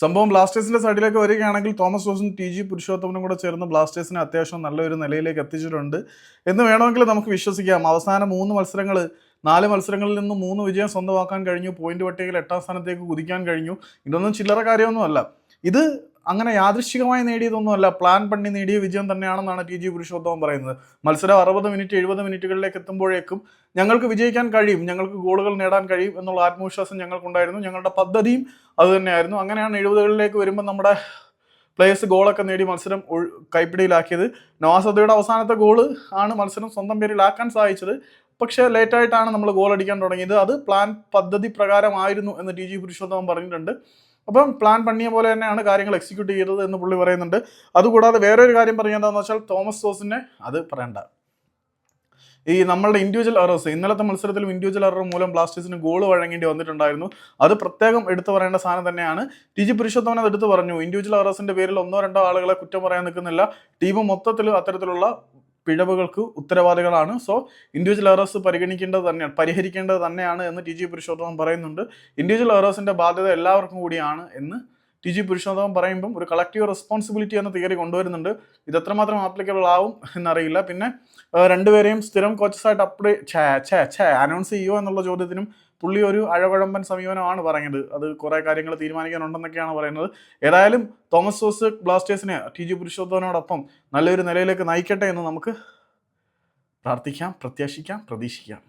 സംഭവം ബ്ലാസ്റ്റേഴ്സിന്റെ സൈഡിലേക്ക് വരികയാണെങ്കിൽ തോമസ് ജോസും ടി ജി പുരുഷോത്തമനും കൂടെ ചേർന്ന് ബ്ലാസ്റ്റേഴ്സിനെ അത്യാവശ്യം നല്ലൊരു നിലയിലേക്ക് എത്തിച്ചിട്ടുണ്ട്. എന്ന് വേണമെങ്കിൽ നമുക്ക് വിശ്വസിക്കാം. അവസാന മൂന്ന് മത്സരങ്ങൾ നാല് മത്സരങ്ങളിൽ നിന്ന് മൂന്ന് വിജയം സ്വന്തമാക്കാൻ കഴിഞ്ഞു. പോയിന്റ് പട്ടികയിൽ എട്ടാം സ്ഥാനത്തേക്ക് കുതിക്കാൻ കഴിഞ്ഞു. ഇതൊന്നും ചില്ലറ കാര്യമൊന്നുമല്ല. ഇത് അങ്ങനെ യാദൃശ്ചികമായി നേടിയതൊന്നുമല്ല. പ്ലാൻ പണി നേടിയ വിജയം തന്നെയാണെന്നാണ് ടി ജി പുരുഷോത്തമൻ പറയുന്നത്. മത്സരം അറുപത് മിനിറ്റ് എഴുപത് മിനിറ്റുകളിലേക്ക് എത്തുമ്പോഴേക്കും ഞങ്ങൾക്ക് വിജയിക്കാൻ കഴിയും. ഞങ്ങൾക്ക് ഗോളുകൾ നേടാൻ കഴിയും എന്നുള്ള ആത്മവിശ്വാസം ഞങ്ങൾക്കുണ്ടായിരുന്നു. ഞങ്ങളുടെ പദ്ധതിയും അതുതന്നെയായിരുന്നു അങ്ങനെയാണ് എഴുപതുകളിലേക്ക് വരുമ്പോൾ നമ്മുടെ പ്ലേയേഴ്സ് ഗോളൊക്കെ നേടി മത്സരം കൈപ്പിടിയിലാക്കിയത്. നവാസദയുടെ അവസാനത്തെ ഗോൾ ആണ് മത്സരം സ്വന്തം പേരിലാക്കാൻ സാധിച്ചത്. പക്ഷേ ലേറ്റായിട്ടാണ് നമ്മൾ ഗോൾ അടിക്കാൻ തുടങ്ങിയത്. അത് പ്ലാൻ പദ്ധതി പ്രകാരമായിരുന്നു എന്ന് ടി ജി പുരുഷോത്തമൻ പറഞ്ഞിട്ടുണ്ട്. അപ്പം പ്ലാൻ പണിയ പോലെ തന്നെയാണ് കാര്യങ്ങൾ എക്സിക്യൂട്ട് ചെയ്തത് എന്ന് പുള്ളി പറയുന്നുണ്ട്. അതുകൂടാതെ വേറൊരു കാര്യം പറയേണ്ടതെന്ന് വെച്ചാൽ തോമസ് ജോസിനെ അത് പറയണ്ട. ഈ നമ്മളുടെ ഇൻഡിവിജ്വൽ എറേഴ്സ് ഇന്നലത്തെ മത്സരത്തിലും ഇൻഡിവിജ്വൽ എറർ മൂലം ബ്ലാസ്റ്റേഴ്സിന് ഗോൾ വഴങ്ങേണ്ടി വന്നിട്ടുണ്ടായിരുന്നു. അത് പ്രത്യേകം എടുത്തു പറയേണ്ട സാധനം തന്നെയാണ്. ടി ജി പുരുഷോത്തമൻ അത് എടുത്തു പറഞ്ഞു. ഇൻഡിവിജ്വൽ എറേഴ്സിന്റെ പേരിൽ ഒന്നോ രണ്ടോ ആളുകളെ കുറ്റം പറയാൻ നിൽക്കുന്നില്ല. ടീം മൊത്തത്തിൽ അത്തരത്തിലുള്ള പിഴവുകൾക്ക് ഉത്തരവാദികളാണ്. സോ ഇൻഡിവിജ്വൽ എറേഴ്സ് പരിഗണിക്കേണ്ടത് തന്നെയാണ് പരിഹരിക്കേണ്ടത് തന്നെയാണ് എന്ന് ടി ജി പുരുഷോത്തമൻ പറയുന്നുണ്ട്. ഇൻഡിവിജ്വൽ എറേഴ്സിന്റെ ബാധ്യത എല്ലാവർക്കും കൂടിയാണ് എന്ന് ടി ജി പുരുഷോത്തമൻ പറയുമ്പം ഒരു കളക്റ്റീവ് റെസ്പോൺസിബിലിറ്റി എന്ന തിയറി കൊണ്ടുവരുന്നുണ്ട്. ഇത് എത്രമാത്രം ആപ്ലിക്കബിൾ ആവും എന്നറിയില്ല. പിന്നെ രണ്ടുപേരെയും സ്ഥിരം കോച്ചസായിട്ട് അപ്ഡേ ഛേ ഛേ ഛേ അനൗൺസ് ചെയ്യുമോ എന്നുള്ള ചോദ്യത്തിനും പുള്ളി ഒരു അഴകുഴമ്പൻ സമീപനമാണ് പറഞ്ഞത് അത് കുറേ കാര്യങ്ങൾ തീരുമാനിക്കാനുണ്ടെന്നൊക്കെയാണ് പറയുന്നത്. ഏതായാലും തോമസ് ജോസ് ബ്ലാസ്റ്റേഴ്സിനെ ടി ജി പുരുഷോത്തമനോടൊപ്പം നല്ലൊരു നിലയിലേക്ക് നയിക്കട്ടെ എന്ന് നമുക്ക് പ്രാർത്ഥിക്കാം പ്രത്യാശിക്കാം പ്രതീക്ഷിക്കാം.